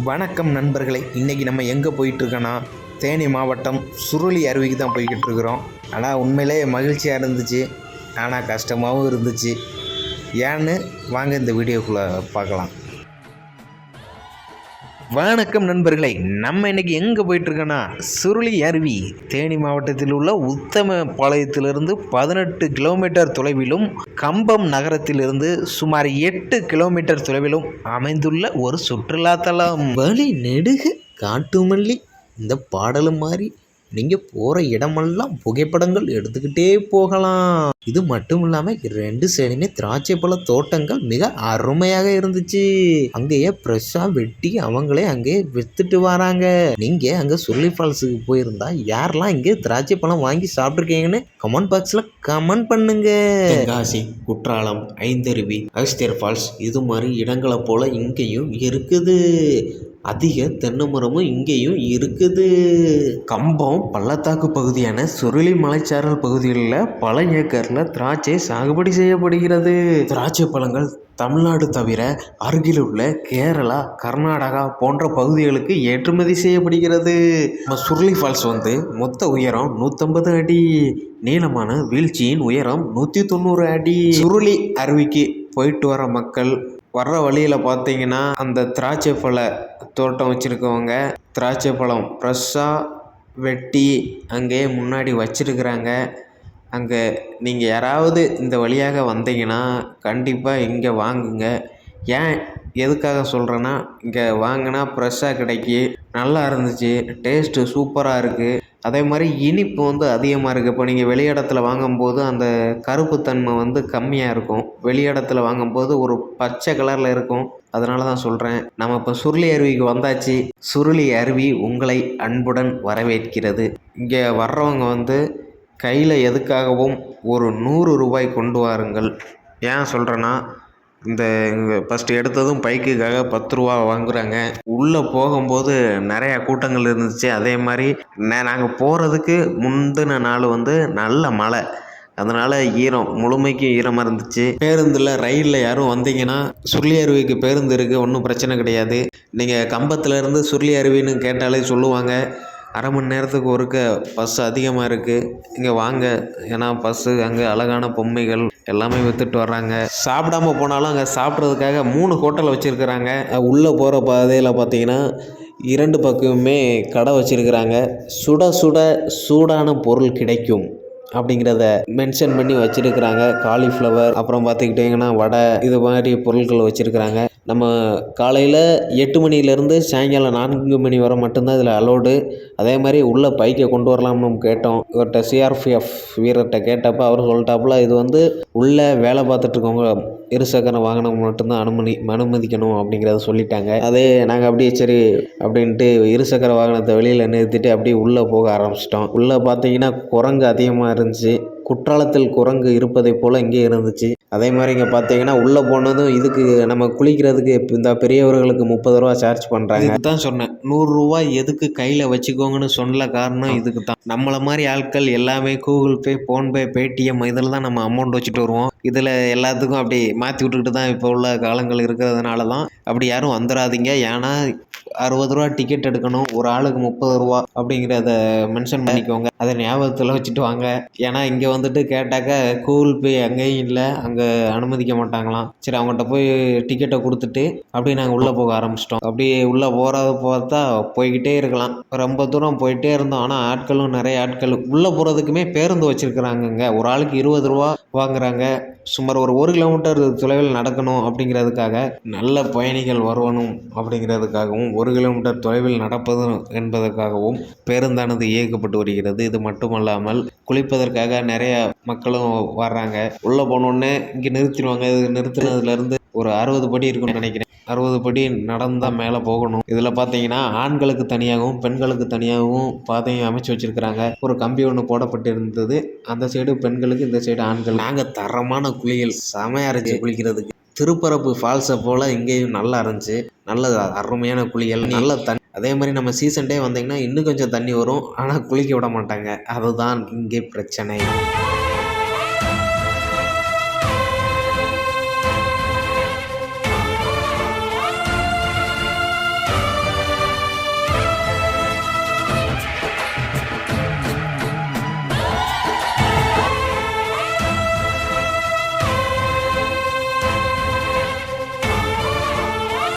வணக்கம் நண்பர்களே இன்றைக்கி நம்ம எங்கே போயிட்டுருக்கோன்னா தேனி மாவட்டம் சுருளி அருவிக்கு தான் போய்கிட்டு இருக்கிறோம் ஆனால் உண்மையிலே மகிழ்ச்சியாக இருந்துச்சு. ஆனால் கஷ்டமாகவும் இருந்துச்சு. ஏன்னு வாங்க இந்த வீடியோக்குள்ளே பார்க்கலாம். வணக்கம் நண்பர்களே நம்ம இன்னைக்கு எங்கே போயிட்டுருக்கோன்னா சுருளி அருவி தேனி மாவட்டத்தில் உள்ள உத்தம பாளையத்திலிருந்து பதினெட்டு கிலோமீட்டர் தொலைவிலும் கம்பம் நகரத்திலிருந்து சுமார் எட்டு கிலோமீட்டர் தொலைவிலும் அமைந்துள்ள ஒரு சுற்றுலாத்தலம். வழி நெடுக காட்டுமல்லி இந்த பாடலும் மாதிரி நீங்கள் போகிற இடமெல்லாம் புகைப்படங்கள் எடுத்துக்கிட்டே போகலாம். இது மட்டும் இல்லாமல் ரெண்டு சைடுமே திராட்சை பழ தோட்டங்கள் மிக அருமையாக இருந்துச்சு. அங்கேயே ஃப்ரெஷ்ஷாக வெட்டி அவங்களே அங்கேயே வித்துட்டு வராங்க. நீங்கள் அங்கே சுருளி ஃபால்ஸுக்கு போயிருந்தா யாரெல்லாம் இங்கே திராட்சை பழம் வாங்கி சாப்பிட்ருக்கீங்கன்னு கமெண்ட் பாக்ஸில் கமெண்ட் பண்ணுங்க. தென்காசி குற்றாலம் ஐந்தருவி அகஸ்தியர் ஃபால்ஸ் இது மாதிரி இடங்களை போல் இங்கேயும் இருக்குது. அதிக தென்னை மரமும் இங்கேயும் இருக்குது. கம்பம் பள்ளத்தாக்கு பகுதியான சுருளி மலைச்சாரல் பகுதிகளில் பல ஏக்கரில் திராட்சை சாகுபடி செய்யப்படுகிறது. திராட்சை பழங்கள் தமிழ்நாடு தவிர அருகில் உள்ள கேரளா கர்நாடகா போன்ற பகுதிகளுக்கு ஏற்றுமதி செய்யப்படுகிறது. நம்ம சுருளி ஃபால்ஸ் வந்து மொத்த உயரம் நூற்றம்பது அடி நீளமான வீழ்ச்சியின் உயரம் நூற்றி தொண்ணூறு அடி. சுருளி அருவிக்கு போயிட்டு வர மக்கள் வர்ற வழியில் பார்த்தீங்கன்னா அந்த திராட்சை பழ தோட்டம் வச்சுருக்கவங்க. திராட்சை பழம் ஃப்ரெஷ்ஷாக வெட்டி அங்கேயே முன்னாடி வச்சிருக்கிறாங்க. அங்கே நீங்கள் யாராவது இந்த வழியாக வந்தீங்கன்னா கண்டிப்பாக இங்கே வாங்குங்க. ஏன் எதுக்காக சொல்கிறேன்னா இங்கே வாங்கினா ஃப்ரெஷ்ஷாக கிடைக்கி நல்லா இருந்துச்சு டேஸ்ட்டு சூப்பராக இருக்குது அதே மாதிரி இனிப்பு வந்து அதிகமாக இருக்குது இப்போ நீங்கள் வெளி இடத்துல வாங்கும்போது அந்த கருப்புத்தன்மை வந்து கம்மியாக இருக்கும். வெளி இடத்துல வாங்கும்போது ஒரு பச்சை கலரில் இருக்கும். அதனால தான் சொல்கிறேன் நம்ம இப்போ சுருளி அருவிக்கு வந்தாச்சு. சுருளி அருவி உங்களை அன்புடன் வரவேற்கிறது. இங்கே வர்றவங்க வந்து கையில் எதுக்காகவும் ஒரு நூறு ரூபாய் கொண்டு வாருங்கள். ஏன் சொல்கிறேன்னா இந்த ஃபஸ்ட்டு எடுத்ததும் பைக்குக்காக பத்து ரூபா வாங்குறாங்க. உள்ளே போகும்போது நிறையா கூட்டங்கள் இருந்துச்சு. அதே மாதிரி நாங்கள் போகிறதுக்கு முந்தின நாள் வந்து நல்ல மழை. அதனால் ஈரம் முழுமைக்கு ஈரமாக இருந்துச்சு. பேருந்தில் ரயிலில் யாரும் வந்தீங்கன்னா சுருளி அருவிக்கு பேருந்து இருக்குது ஒன்றும் பிரச்சனை கிடையாது. நீங்கள் கம்பத்துலேருந்து சுருளி அருவின்னு கேட்டாலே சொல்லுவாங்க. அரை மணி நேரத்துக்கு ஒருக்க பஸ் அதிகமாக இருக்குது இங்கே வாங்க. ஏன்னா பஸ்ஸு அங்கே அழகான பொம்மைகள் எல்லாமே விற்றுட்டு வர்றாங்க. சாப்பிடாம போனாலும் அங்கே சாப்பிட்றதுக்காக மூணு ஹோட்டல் வச்சுருக்குறாங்க. உள்ளே போகிற பாதையில் பார்த்தீங்கன்னா இரண்டு பக்கமுமே கடை வச்சுருக்குறாங்க. சுட சுட சூடான பொருள் கிடைக்கும் அப்படிங்கிறத மென்ஷன் பண்ணி வச்சுருக்குறாங்க. காலிஃப்ளவர் அப்புறம் பார்த்துக்கிட்டிங்கன்னா வடை இது மாதிரி பொருட்கள் வச்சுருக்குறாங்க. நம்ம காலையில் எட்டு மணிலேருந்து சாயங்காலம் நான்கு மணி வரை மட்டும்தான் இதில் அலோடு அதே மாதிரி உள்ளே பைக்கை கொண்டு வரலாம்னு கேட்டோம். இவர்கிட்ட சிஆர்பிஎஃப் வீரர்கிட்ட கேட்டப்போ அவர் சொல்லிட்டாப்புல இது வந்து உள்ளே வேலை பார்த்துட்ருக்கவங்க இருசக்கர வாகனம் மட்டும்தான் அனுமதி அனுமதிக்கணும் அப்படிங்கிறத சொல்லிட்டாங்க. அதே நாங்கள் அப்படியே சரி அப்படின்ட்டு இருசக்கர வாகனத்தை வெளியில் நிறுத்திட்டு அப்படியே உள்ளே போக ஆரம்பிச்சிட்டோம். உள்ளே பார்த்தீங்கன்னா குரங்கு அதிகமாக இருந்துச்சு. குற்றாலத்தில் குரங்கு இருப்பதை போல் இங்கே இருந்துச்சு. அதே மாதிரி இங்கே பார்த்தீங்கன்னா உள்ளே போனதும் இதுக்கு நம்ம குளிக்கிறதுக்கு இந்த பெரியவர்களுக்கு முப்பது ரூபா சார்ஜ் பண்ணுறாங்க இதுதான் சொன்னேன். நூறுரூவா எதுக்கு கையில் வச்சுக்கோங்கன்னு சொன்ன காரணம் இதுக்கு தான். நம்மளை மாதிரி ஆட்கள் எல்லாமே கூகுள் பே ஃபோன்பே பேடிஎம் இதில் தான் நம்ம அமௌண்ட் வச்சுட்டு வருவோம். இதில் எல்லாத்துக்கும் அப்படி மாற்றி விட்டுக்கிட்டு தான் இப்போ உள்ள காலங்கள் இருக்கிறதுனால தான் அப்படி யாரும் வந்துடாதீங்க. ஏன்னா அறுபது ரூபா டிக்கெட் எடுக்கணும். ஒரு ஆளுக்கு முப்பது ரூபா அப்படிங்கிறத மென்ஷன் பண்ணிக்கோங்க. அதை ஞாபகத்தில் வச்சுட்டு வாங்க. ஏன்னா இங்கே வந்துட்டு கேட்டாக்க கூகுள் பே அங்கேயும் இல்லை. அங்கே அனுமதிக்க மாட்டாங்களாம். சரி அவங்ககிட்ட போய் டிக்கெட்டை கொடுத்துட்டு அப்படியே நாங்கள் உள்ளே போக ஆரம்பிச்சிட்டோம். அப்படியே உள்ளே போகிறத பார்த்தா போய்கிட்டே இருக்கலாம். ரொம்ப தூரம் போயிட்டே இருந்தோம். ஆனால் ஆட்களும் நிறைய ஆட்கள் உள்ளே போகிறதுக்குமே பேருந்து வச்சுருக்குறாங்கங்க. ஒரு ஆளுக்கு இருபது ரூபா வாங்குறாங்க. சுமார் ஒரு ஒரு கிலோமீட்டர் தொலைவில் நடக்கணும் அப்படிங்கிறதுக்காக நல்ல பயணிகள் வரணும் அப்படிங்கிறதுக்காகவும் ஒரு கிலோமீட்டர் தொலைவில் நடப்பது என்பதற்காகவும் பேருந்தானது இயக்கப்பட்டு வருகிறது. இது மட்டுமல்லாமல் குளிப்பதற்காக நிறைய மக்களும் வர்றாங்க. உள்ளே போனோடனே இங்கே நிறுத்திடுவாங்க. இது நிறுத்தினதுலேருந்து ஒரு அறுபது படி இருக்குன்னு நினைக்கிறேன். அறுபது படி நடந்தால் மேலே போகணும். இதில் பார்த்தீங்கன்னா ஆண்களுக்கு தனியாகவும் பெண்களுக்கு தனியாகவும் பாதையும் அமைச்சு வச்சுருக்கிறாங்க. ஒரு கம்பி ஒன்று போடப்பட்டிருந்தது. அந்த சைடு பெண்களுக்கு இந்த சைடு ஆண்கள். நாங்கள் தரமான குளியல் செமையாக இருந்துச்சு குளிக்கிறதுக்கு. திருப்பரப்பு ஃபால்ஸை போல் இங்கேயும் நல்லா இருந்துச்சு. நல்ல அருமையான குளியல். நல்ல தண்ணி. அதே மாதிரி நம்ம சீசன் டே வந்தீங்கன்னா இன்னும் கொஞ்சம் தண்ணி வரும். ஆனால் குளிக்க விட மாட்டாங்க. அதுதான் இங்கே பிரச்சனை.